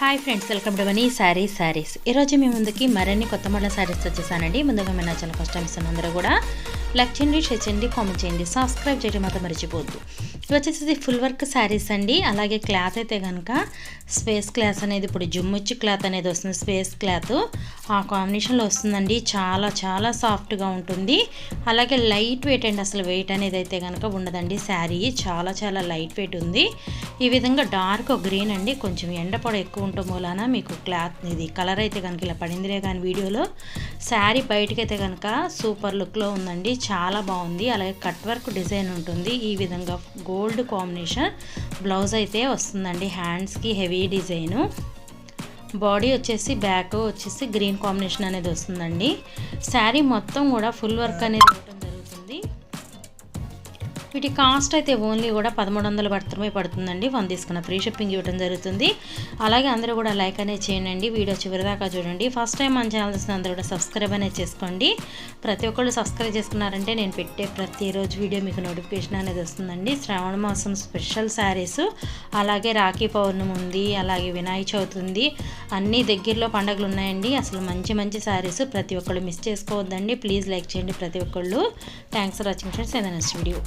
Hi friends welcome to money sari saris ఈరోజు మీ ముందుకి మరిన్ని కొత్త మోడల్ శారీస్ వచ్చేసానండి. ముందుగా మీ నచ్చిన ఫస్ట్ టైం ఇస్తున్న అందరూ కూడా లైక్ చేయండి షేర్ చేయండి కామెంట్ చేయండి సబ్స్క్రైబ్ చేయడం మాత్రం మర్చిపోద్దు ఇవి వచ్చేసి ఫుల్ వర్క్ శారీస్ అండి. అలాగే క్లాత్ అయితే కనుక స్పేస్ క్లాత్ అనేది ఇప్పుడు జుమ్ముచ్చి క్లాత్ అనేది వస్తుంది స్పేస్ క్లాత్ ఆ కాంబినేషన్లో వస్తుందండి. చాలా చాలా సాఫ్ట్గా ఉంటుంది. అలాగే లైట్ వెయిట్ అండి. అసలు వెయిట్ అనేది అయితే కనుక ఉండదండి. శారీ చాలా చాలా లైట్ వెయిట్ ఉంది. ఈ విధంగా డార్క్ గ్రీన్ అండి. కొంచెం ఎండ పొడ ఎక్కువ ఉండటం మూలాన మీకు క్లాత్ ఇది కలర్ అయితే కనుక ఇలా పడిందిలే కానీ వీడియోలో. శారీ బయటకైతే కనుక సూపర్ లుక్లో ఉందండి. చాలా బాగుంది. అలాగే కట్ వర్క్ డిజైన్ ఉంటుంది. ఈ విధంగా గోల్డ్ కాంబినేషన్ బ్లౌజ్ అయితే వస్తుందండి. హ్యాండ్స్కి హెవీ డిజైను. బాడీ వచ్చేసి బ్యాక్ వచ్చేసి గ్రీన్ కాంబినేషన్ అనేది వస్తుందండి. శారీ మొత్తం కూడా ఫుల్ వర్క్ అనేది వీటి కాస్ట్ అయితే ఓన్లీ కూడా పదమూడు వందలు మాత్రమే పడుతుందండి. వన్ తీసుకున్న ఫ్రీ షిప్పింగ్ ఇవ్వడం జరుగుతుంది. అలాగే అందరూ కూడా లైక్ అనేది చేయండి. వీడియో చివరిదాకా చూడండి. ఫస్ట్ టైం మన ఛానల్ చూసిన అందరూ కూడా సబ్స్క్రైబ్ అనేది చేసుకోండి. ప్రతి ఒక్కళ్ళు సబ్స్క్రైబ్ చేసుకున్నారంటే నేను పెట్టే ప్రతిరోజు వీడియో మీకు నోటిఫికేషన్ అనేది వస్తుందండి. శ్రావణ మాసం స్పెషల్ శారీస్ అలాగే రాఖీ పౌర్ణమి ఉంది అలాగే వినాయక చవితి ఉంది. అన్ని దగ్గరలో పండుగలు ఉన్నాయండి. అసలు మంచి మంచి శారీస్ ప్రతి ఒక్కళ్ళు మిస్ చేసుకోవద్దండి. ప్లీజ్ లైక్ చేయండి ప్రతి ఒక్కళ్ళు. Thanks for watching friends. ఏదైనా నెక్స్ట్ వీడియో